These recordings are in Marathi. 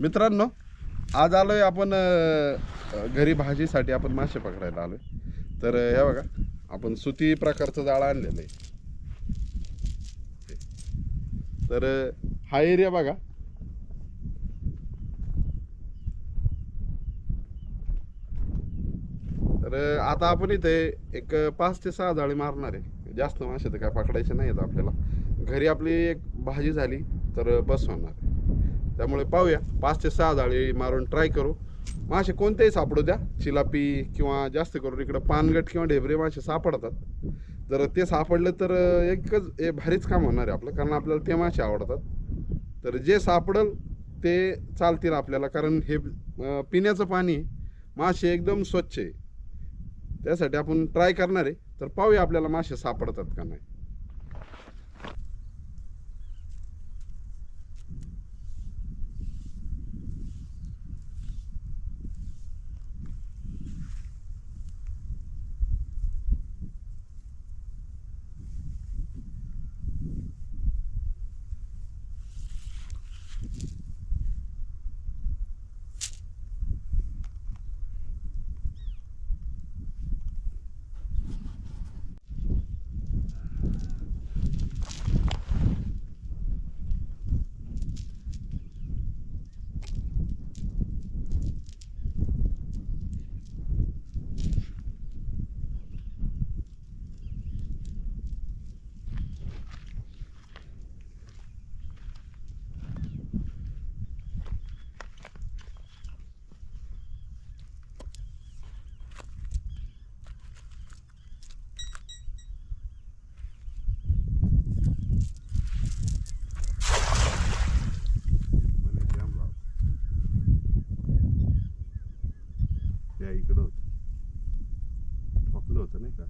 मित्रांनो आज आलो आहे आपण घरी भाजीसाठी आपण मासे पकडायला आलोय. तर हे बघा आपण सुती प्रकारचं जाळं आणलेलं आहे. तर हा एरिया बघा. तर आता आपण इथे एक पाच ते सहा जाळी मारणार आहे. जास्त मासे तर काय पकडायचे नाही आहेत आपल्याला. घरी आपली एक भाजी झाली तर बस होणार आहे. त्यामुळे पाहूया. पाच ते सहा जाळी मारून ट्राय करू. मासे कोणतेही सापडू द्या. चिलापी किंवा जास्त करून इकडं पानगट किंवा ढेबरे मासे सापडतात. जर ते सापडले तर एकच हे भारीच काम होणार आहे आपलं. कारण आपल्याला ते मासे आवडतात. तर जे सापडल ते चालतील आपल्याला. कारण हे पिण्याचं पाणी मासे एकदम स्वच्छ आहे. त्यासाठी आपण ट्राय करणार आहे. तर पाहूया आपल्याला मासे सापडतात का नाही त्या इकडं होत ठोकलं होतं नाही का?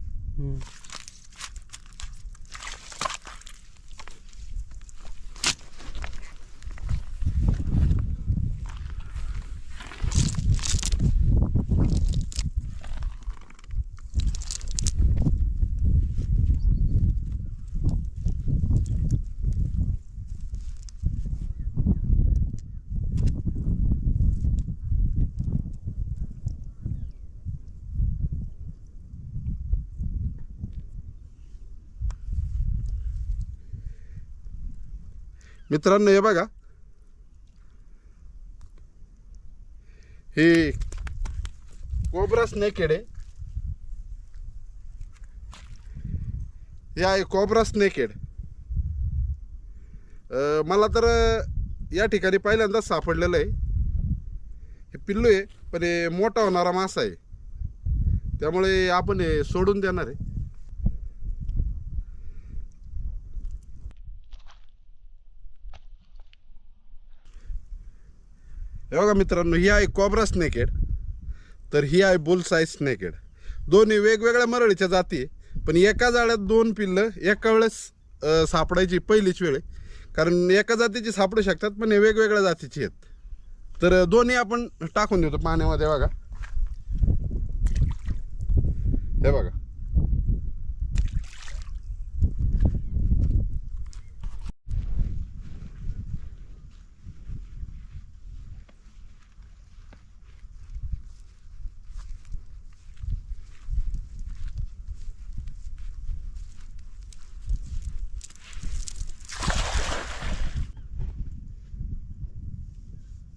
मित्रांनो हे बघा. हे कोबरा स्नेकेड आहे हे आहे कोबरा स्नेकेड मला तर या ठिकाणी पहिल्यांदाच सापडलेलं आहे. हे पिल्लू आहे पण हे मोठा होणारा मासा आहे. त्यामुळे आपण हे सोडून देणार आहे. हे बघा मित्रांनो ही आहे कॉब्रा स्नेकेड तर ही आहे बुल साईज स्नेकेड दोन्ही वेगवेगळ्या मरळीच्या जाती आहे. पण एका जाळ्यात दोन पिल्लं एका वेळेस सापडायची पहिलीच वेळ कारण एका जातीची सापडू शकतात पण हे वेगवेगळ्या जातीची आहेत. तर दोन्ही आपण टाकून देतो पाण्यामध्ये बघा. हे बघा.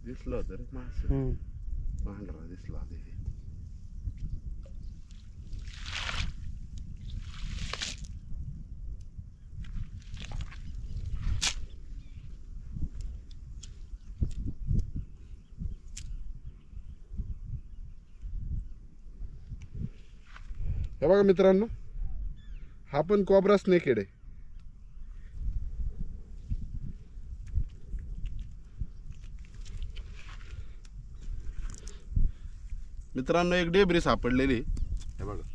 दिसलं होतं रे मास पांढरा दिसला ते हे बघा मित्रांनो हा पण कोबरा स्नेकेड आहे. मित्रांनो एक डेबरी सापडलेली आहे. हे बघा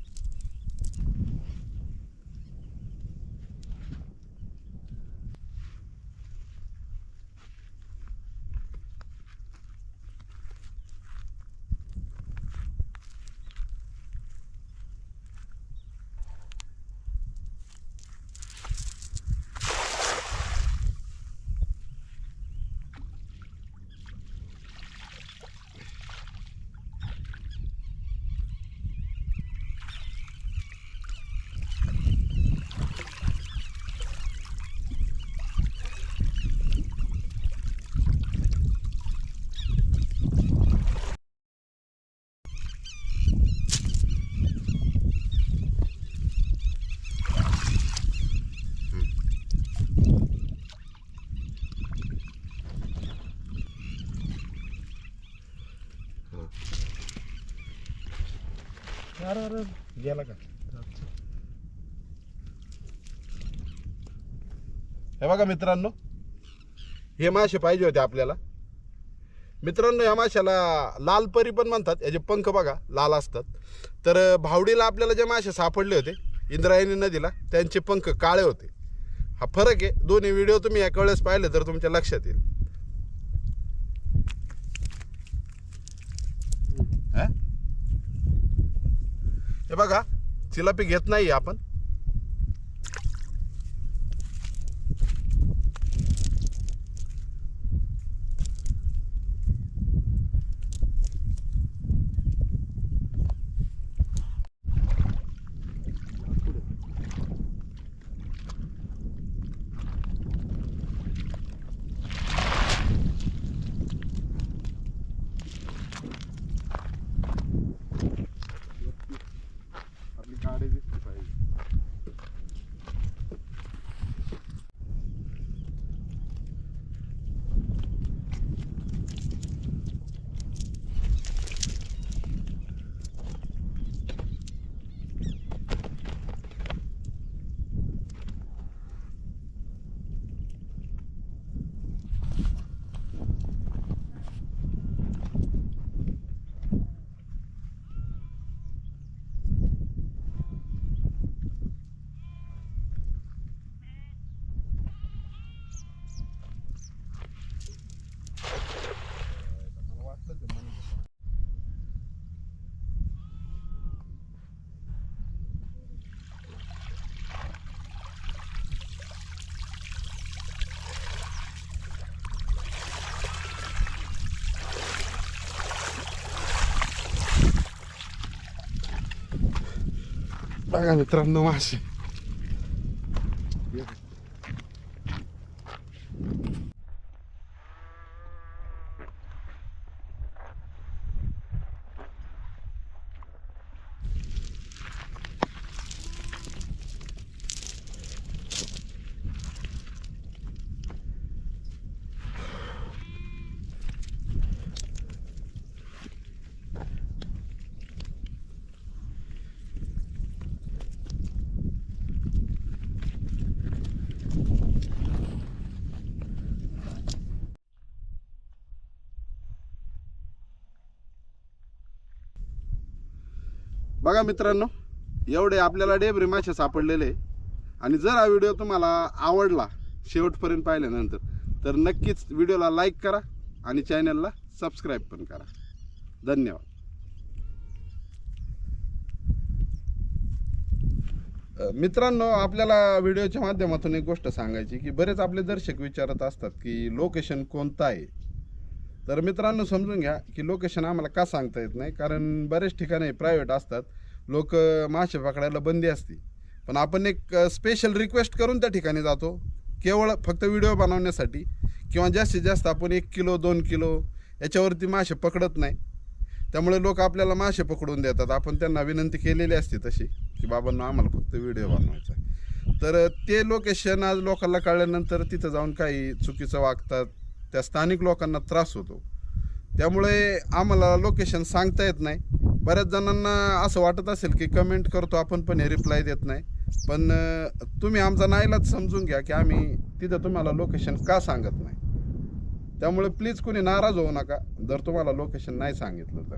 गेला का? हे बघा मित्रांनो हे मासे पाहिजे होते आपल्याला. मित्रांनो या माशाला लाल परी पण म्हणतात. याचे पंख बघा लाल असतात. तर भावडीला आपल्याला जे मासे सापडले होते इंद्रायणी नदीला त्यांचे पंख काळे होते. हा फरक आहे. दोन्ही व्हिडिओ तुम्ही या वेळेस पाहिले तर तुमच्या लक्षात येईल. हे बघा चिलापी घेत नाही आपण आपली गाडी दिसली पाहिजे मला वाटलं ते म्हणत होतं. बघा मित्रांनो मासे बघा मित्रांनो एवढे आपल्याला डेबरी मासे सापडलेले आणि जर हा व्हिडिओ तुम्हाला आवडला शेवटपर्यंत पाहिल्यानंतर तर नक्कीच व्हिडिओला लाईक करा आणि चॅनलला सबस्क्राईब पण करा. धन्यवाद. मित्रांनो आपल्याला व्हिडिओच्या माध्यमातून एक गोष्ट सांगायची की बरेच आपले दर्शक विचारत असतात की लोकेशन कोणतं आहे? तर मित्रांनो समजून घ्या की लोकेशन आम्हाला का सांगता येत नाही? कारण बरेच ठिकाणी प्रायव्हेट असतात. लोक मासे पकडायला बंदी असते. पण आपण एक स्पेशल रिक्वेस्ट करून त्या ठिकाणी जातो. केवळ फक्त व्हिडिओ बनवण्यासाठी. किंवा जास्तीत जास्त आपण एक किलो दोन किलो याच्यावरती मासे पकडत नाही. त्यामुळे लोक आपल्याला मासे पकडून देतात. आपण त्यांना विनंती केलेली असते तशी की बाबांना आम्हाला फक्त व्हिडिओ बनवायचा तर ते लोकेशन आज लोकांना कळल्यानंतर तिथं जाऊन काही चुकीचं वागतात त्या स्थानिक लोकांना त्रास होतो. त्यामुळे आम्हाला लोकेशन सांगता येत नाही. बऱ्याच जणांना असं वाटत असेल की कमेंट करतो आपण पण हे रिप्लाय देत नाही. पण तुम्ही आमचा नाईलाज समजून घ्या की आम्ही तिथं तुम्हाला लोकेशन का सांगत नाही. त्यामुळे प्लीज कोणी नाराज होऊ नका. जर तुम्हाला लोकेशन नाही सांगितलं तर.